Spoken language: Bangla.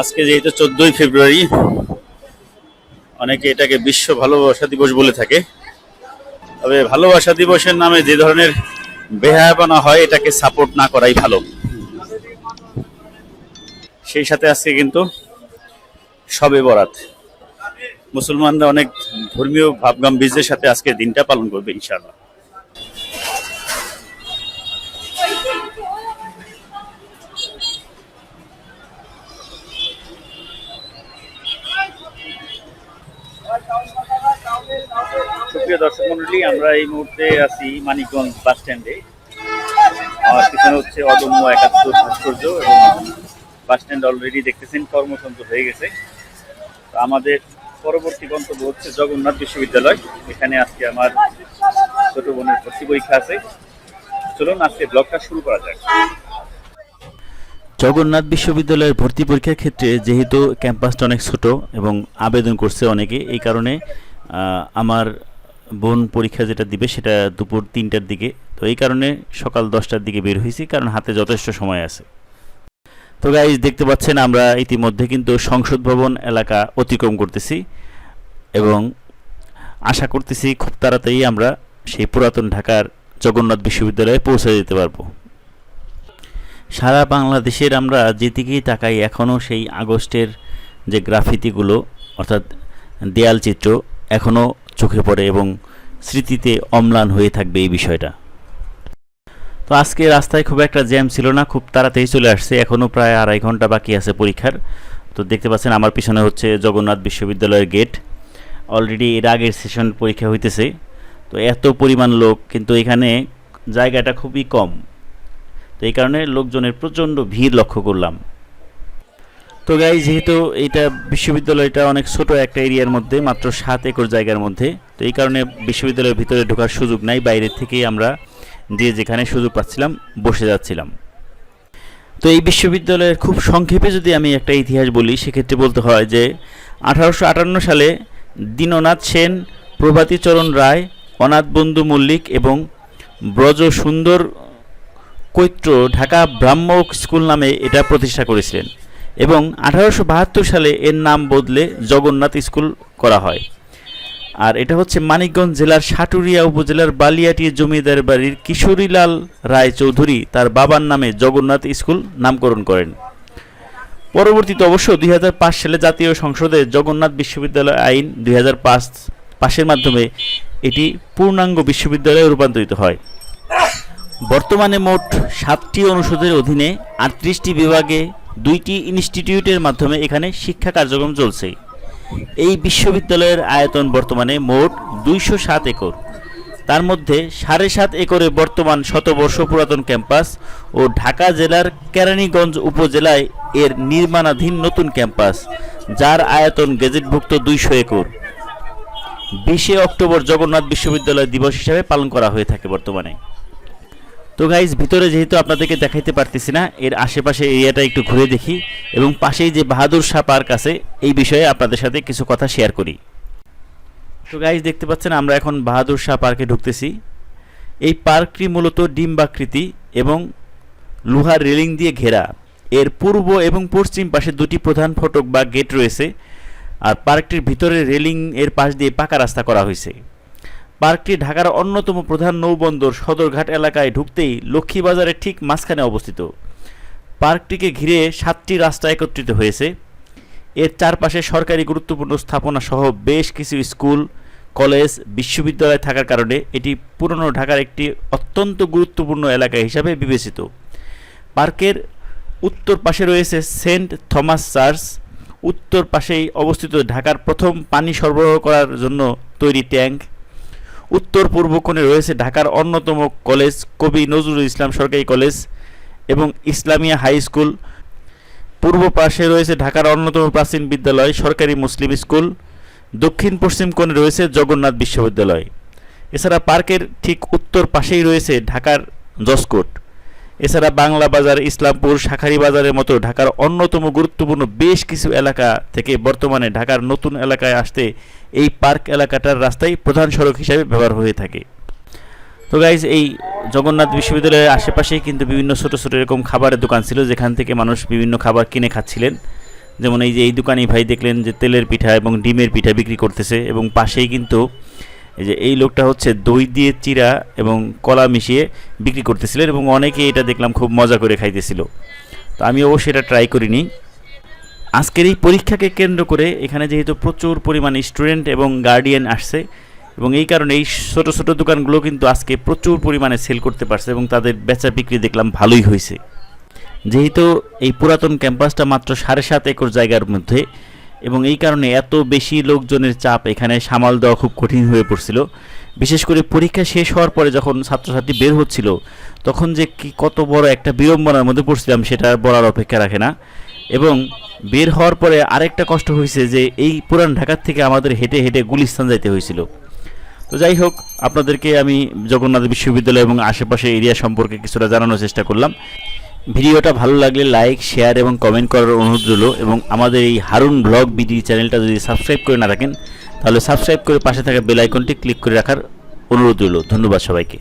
আজকে যেহেতু চোদ্দই ফেব্রুয়ারি, অনেকে এটাকে বিশ্ব ভালোবাসা দিবস বলে থাকে। তবে ভালোবাসা দিবসের নামে যে ধরনের বেহায়াপনা হয়, এটাকে সাপোর্ট না করাই ভালো। সেই সাথে আজকে কিন্তু সবে বরাত। মুসলমানরা অনেক ধর্মীয় ভাবগাম্ভীর্যের সাথে আজকে দিনটা পালন করবে, ইনশাআল্লাহ। সুপ্রিয় দর্শক মন্ডলী, আমরা এই মুহূর্তে আছি মানিকগঞ্জ বাস স্ট্যান্ডে। আমার পিছনে হচ্ছে অদম্য একাত্তর ভাস্কর্য এবং বাস স্ট্যান্ড অলরেডি দেখতেছেন কর্মসংখ্য হয়ে গেছে। আমাদের পরবর্তী গন্তব্য হচ্ছে জগন্নাথ বিশ্ববিদ্যালয়। এখানে আজকে আমার ছোট বোনের ভর্তি পরীক্ষা আছে। চলুন, আজকে ব্লগটা শুরু করা যাক। জগন্নাথ বিশ্ববিদ্যালয়ের ভর্তি পরীক্ষার ক্ষেত্রে যেহেতু ক্যাম্পাসটা অনেক ছোট এবং আবেদন করছে অনেকে, এই কারণে আমার বোন পরীক্ষা যেটা দিবে সেটা দুপুর তিনটার দিকে। তো এই কারণে সকাল দশটার দিকে বের হয়েছি, কারণ হাতে যথেষ্ট সময় আছে। তো গাইজ দেখতে পাচ্ছেন আমরা ইতিমধ্যে কিন্তু সংসদ ভবন এলাকা অতিক্রম করতেছি এবং আশা করতেছি খুব তাড়াতাড়ি আমরা সেই পুরাতন ঢাকার জগন্নাথ বিশ্ববিদ্যালয়ে পৌঁছে যেতে পারব। সারা বাংলাদেশের আমরা যেদিকেই তাকাই, এখনও সেই আগস্টের যে গ্রাফিতিগুলো, অর্থাৎ দেয়াল চিত্র, এখনও চোখে পড়ে এবং স্মৃতিতে অম্লান হয়ে থাকবে এই বিষয়টা। তো আজকে রাস্তায় খুব একটা জ্যাম ছিল না, খুব তাড়াতাড়ি চলে আসছে। এখনও প্রায় আড়াই ঘণ্টা বাকি আছে পরীক্ষার। তো দেখতে পাচ্ছেন আমার পিছনে হচ্ছে জগন্নাথ বিশ্ববিদ্যালয়ের গেট অলরেডি এর আগের সেশন পরীক্ষা হইতেছে। তো এত পরিমাণ লোক, কিন্তু এখানে জায়গাটা খুবই কম। তো এই কারণে লোকজনের প্রচণ্ড ভিড় লক্ষ্য করলাম। তো গাই যেহেতু এটা বিশ্ববিদ্যালয়টা অনেক ছোট একটা এরিয়ার মধ্যে, মাত্র সাত একর জায়গার মধ্যে, তো এই কারণে বিশ্ববিদ্যালয়ের ভিতরে ঢোকার সুযোগ নাই, বাইরে থেকেই আমরা যে যেখানে সুযোগ পাচ্ছিলাম, বসে যাচ্ছিলাম। তো এই বিশ্ববিদ্যালয়ের খুব সংক্ষেপে যদি আমি একটা ইতিহাস বলি, সেক্ষেত্রে বলতে হয় যে, আঠারোশো আটান্ন সালে দীননাথ সেন প্রভাতীচরণ রায়, অনাথ বন্ধু মল্লিক এবং ব্রজ সুন্দর কৈত্র ঢাকা ব্রাহ্ম স্কুল নামে এটা প্রতিষ্ঠা করেছিলেন। এবং আঠারোশো বাহাত্তর সালে এর নাম বদলে জগন্নাথ স্কুল করা হয়। আর এটা হচ্ছে মানিকগঞ্জ জেলার সাটুরিয়া উপজেলার বালিয়াটি জমিদার বাড়ির কিশোরীলাল রায় চৌধুরী তার বাবার নামে জগন্নাথ স্কুল নামকরণ করেন। পরবর্তীতে অবশ্য দুই হাজার পাঁচ সালে জাতীয় সংসদে জগন্নাথ বিশ্ববিদ্যালয় আইন দুই হাজার পাঁচ পাশের মাধ্যমে এটি পূর্ণাঙ্গ বিশ্ববিদ্যালয়ে রূপান্তরিত হয়। বর্তমানে মোট সাতটি অনুষদের অধীনে আটত্রিশটি বিভাগে দুইটি ইনস্টিটিউটের মাধ্যমে এখানে শিক্ষা কার্যক্রম চলছে। এই বিশ্ববিদ্যালয়ের আয়তন বর্তমানে মোট দুইশো সাত একর। তার মধ্যে সাড়ে সাত একরে বর্তমান শতবর্ষ পুরাতন ক্যাম্পাস ও ঢাকা জেলার কেরানীগঞ্জ উপজেলায় এর নির্মাণাধীন নতুন ক্যাম্পাস, যার আয়তন গেজেটভুক্ত দুইশো একর। বিশে অক্টোবর জগন্নাথ বিশ্ববিদ্যালয় দিবস হিসাবে পালন করা হয়ে থাকে বর্তমানে। তো গাইজ ভিতরে যেহেতু আপনাদেরকে দেখাইতে পারতেছি না, এর আশেপাশে এরিয়াটা একটু ঘুরে দেখি এবং পাশেই যে বাহাদুর শাহ পার্ক আছে, এই বিষয়ে আপনাদের সাথে কিছু কথা শেয়ার করি। তো গাইজ দেখতে পাচ্ছেন আমরা এখন বাহাদুর শাহ পার্কে ঢুকতেছি। এই পার্কটি মূলত ডিম্বাকৃতি এবং লোহার রেলিং দিয়ে ঘেরা। এর পূর্ব এবং পশ্চিম পাশে দুটি প্রধান ফটক বা গেট রয়েছে। আর পার্কটির ভিতরে রেলিং এর পাশ দিয়ে পাকা রাস্তা করা হয়েছে। পার্কটি ঢাকার অন্যতম প্রধান নৌবন্দর সদরঘাট এলাকায় ঢুকতেই লক্ষ্মীবাজারের ঠিক মাঝখানে অবস্থিত। পার্কটিকে ঘিরে সাতটি রাস্তা একত্রিত হয়েছে। এর চারপাশে সরকারি গুরুত্বপূর্ণ স্থাপনা সহ বেশ কিছু স্কুল, কলেজ, বিশ্ববিদ্যালয় থাকার কারণে এটি পুরনো ঢাকার একটি অত্যন্ত গুরুত্বপূর্ণ এলাকা হিসাবে বিবেচিত। পার্কের উত্তর পাশে রয়েছে সেন্ট থমাস চার্চ। উত্তর পাশেই অবস্থিত ঢাকার প্রথম পানি সরবরাহ করার জন্য তৈরি ট্যাঙ্ক। উত্তর পূর্ব কোণে রয়েছে ঢাকার অন্যতম কলেজ কবি নজরুল ইসলাম সরকারি কলেজ এবং ইসলামিয়া হাই স্কুল। পূর্ব পাশে রয়েছে ঢাকার অন্যতম প্রাচীন বিদ্যালয়, সরকারি মুসলিম স্কুল। দক্ষিণ পশ্চিম কোণে রয়েছে জগন্নাথ বিশ্ববিদ্যালয়। এছাড়া পার্কের ঠিক উত্তর পাশেই রয়েছে ঢাকার জসকোট এছাড়া বাংলা বাজার, ইসলামপুর, শাখারি বাজারের মতো ঢাকার অন্যতম গুরুত্বপূর্ণ বেশ কিছু এলাকা থেকে বর্তমানে ঢাকার নতুন এলাকায় আসতে এই পার্ক এলাকাটার রাস্তাই প্রধান সড়ক হিসাবে ব্যবহার হয়ে থাকে। তো গাইজ এই জগন্নাথ বিশ্ববিদ্যালয়ের আশেপাশেই কিন্তু বিভিন্ন ছোটো ছোটো এরকম খাবারের দোকান ছিল, যেখান থেকে মানুষ বিভিন্ন খাবার কিনে খাচ্ছিলেন। যেমন এই যে এই দোকানি ভাই দেখলেন যে তেলের পিঠা এবং ডিমের পিঠা বিক্রি করতেছে এবং পাশেই কিন্তু এই যে এই লোকটা হচ্ছে দই দিয়ে চিরা এবং কলা মিশিয়ে বিক্রি করতেছিলেন এবং অনেকে এটা দেখলাম খুব মজা করে খাইতেছিল। তো আমি অবশ্যই এটা ট্রাই করিনি। আজকের এই পরীক্ষাকে কেন্দ্র করে এখানে যেহেতু প্রচুর পরিমাণে স্টুডেন্ট এবং গার্ডিয়ান আসছে এবং এই কারণে এই ছোটো ছোটো দোকানগুলো কিন্তু আজকে প্রচুর পরিমাণে সেল করতে পারছে এবং তাদের বেচা বিক্রি দেখলাম ভালোই হয়েছে। যেহেতু এই পুরাতন ক্যাম্পাসটা মাত্র সাড়ে সাত একর জায়গার মধ্যে এবং এই কারণে এত বেশি লোকজনের চাপ এখানে সামাল দেওয়া খুব কঠিন হয়ে পড়ছিল। বিশেষ করে পরীক্ষা শেষ হওয়ার পরে যখন ছাত্রছাত্রী বের হচ্ছিল, তখন যে কি কত বড় একটা বিড়ম্বনার মধ্যে পড়ছিলাম সেটা বলার অপেক্ষা রাখে না। এবং বের হওয়ার পরে আরেকটা কষ্ট হয়েছে যে এই পুরান ঢাকার থেকে আমাদের হেঁটে হেঁটে গুলিস্তান যাইতে হয়েছিল। তো যাই হোক, আপনাদেরকে আমি জগন্নাথ বিশ্ববিদ্যালয় এবং আশেপাশে এরিয়া সম্পর্কে কিছুটা জানানোর চেষ্টা করলাম। ভিডিওটা ভালো লাগলে লাইক, শেয়ার এবং কমেন্ট করার অনুরোধ রইল এবং আমাদের এই হারুন ব্লগ বিডি চ্যানেলটা যদি সাবস্ক্রাইব করে না থাকেন তাহলে সাবস্ক্রাইব করে পাশে থাকা বেল আইকনটি ক্লিক করে রাখার অনুরোধ রইল। ধন্যবাদ সবাইকে।